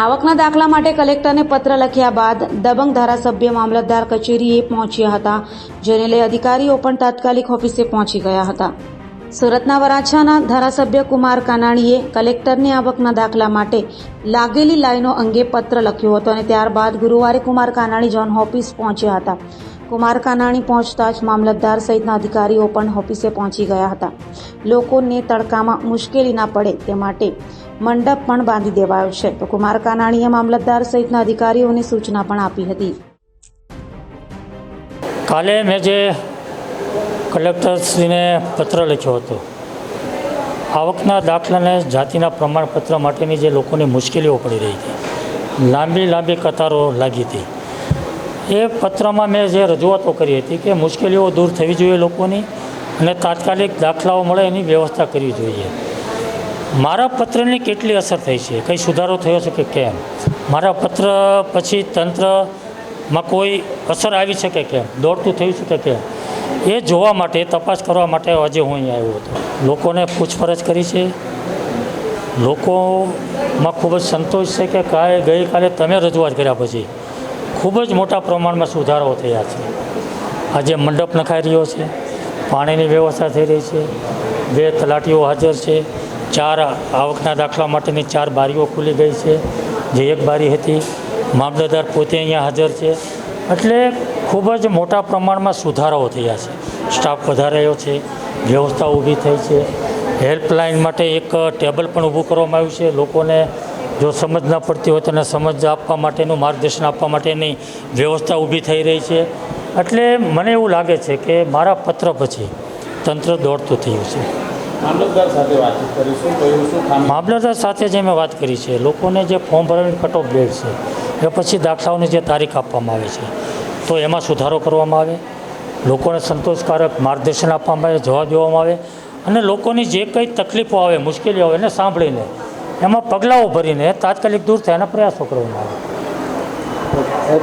આવકના દાખલા માટે કલેક્ટરને પત્ર લખ્યા બાદ દબંગ ધારાસભ્ય મામલતદાર કચેરીએ પહોંચ્યા હતા, જેને લઈ અધિકારીઓ પણ તાત્કાલિક ઓફિસે પહોંચી ગયા હતા. સુરતના વરાછાના ધારાસભ્ય કુમાર કાનાણીએ કલેક્ટરને આવકના દાખલા માટે લાગેલી લાઈનો અંગે પત્ર લખ્યો હતો અને ત્યારબાદ ગુરુવારે કુમાર કાનાણી જોન ઓફિસ પહોંચ્યા હતા. કુમાર કાનાણી પહોંચતા જ મામલતદાર સહિતના અધિકારીઓ પણ ઓફિસે પહોંચી ગયા હતા. લોકોને તડકામાં મુશ્કેલી ના પડે તે માટે મંડપ પણ બાંધી દેવાયો છે. તો કુમાર કાનાણીએ મામલતદાર સહિતના અધિકારીઓને સૂચના પણ આપી હતી. કાલે મેં જે કલેક્ટરશ્રીને પત્ર લખ્યો હતો, આવકના દાખલાને જાતિના પ્રમાણપત્ર માટેની જે લોકોની મુશ્કેલીઓ પડી રહી હતી લાંબી લાંબી કતારો લાગી હતી. એ પત્રમાં મેં જે રજૂઆતો કરી હતી કે મુશ્કેલીઓ દૂર થવી જોઈએ લોકોની અને તાત્કાલિક દાખલાઓ મળે એની વ્યવસ્થા કરવી જોઈએ. મારા પત્રની કેટલી અસર થઈ છે? કંઈ સુધારો થયો છે કે કેમ? મારા પત્ર પછી તંત્રમાં કોઈ અસર આવી છે કે કેમ? દોડતું થયું છે કે કેમ? એ જોવા માટે, તપાસ કરવા માટે આજે હું અહીંયા આવ્યો હતો. લોકોને પૂછપરછ કરી છે. લોકોમાં ખૂબ જ સંતોષ છે કે કાલે ગઈકાલે તમે રજૂઆત કર્યા પછી ખૂબ જ મોટા પ્રમાણમાં સુધારાઓ થયા છે. આજે મંડપ નખાઈ રહ્યો છે, પાણીની વ્યવસ્થા થઈ રહી છે, બે તલાટીઓ હાજર છે, ચાર આવકના દાખલા માટેની ચાર બારીઓ ખુલી ગઈ છે, જે એક બારી હતી, મામલતદાર પોતે અહીંયા હાજર છે. એટલે ખૂબ જ મોટા પ્રમાણમાં સુધારાઓ થયા છે. સ્ટાફ વધારાયો છે, વ્યવસ્થા ઊભી થઈ છે. હેલ્પલાઇન માટે એક ટેબલ પણ ઊભું કરવામાં આવ્યું છે, લોકોને જો સમજ ન પડતી હોય તો એને સમજ આપવા માટેનું માર્ગદર્શન આપવા માટેની વ્યવસ્થા ઊભી થઈ રહી છે. એટલે મને એવું લાગે છે કે મારા પત્ર પછી તંત્ર દોડતું થયું છે. મામલતદાર સાથે જે મેં વાત કરી છે લોકોને જે ફોર્મ ભરવાની કટ ઓફ ડેટ છે એ પછી દાખલાઓની જે તારીખ આપવામાં આવે છે તો એમાં સુધારો કરવામાં આવે. લોકોને સંતોષકારક માર્ગદર્શન આપવામાં આવે જવાબ દેવામાં આવે. અને લોકોની જે કંઈ તકલીફો આવે મુશ્કેલીઓ આવે એને સાંભળીને એમાં પગલાઓ ભરીને તાત્કાલિક દૂર થાય એના પ્રયાસો કરવામાં આવે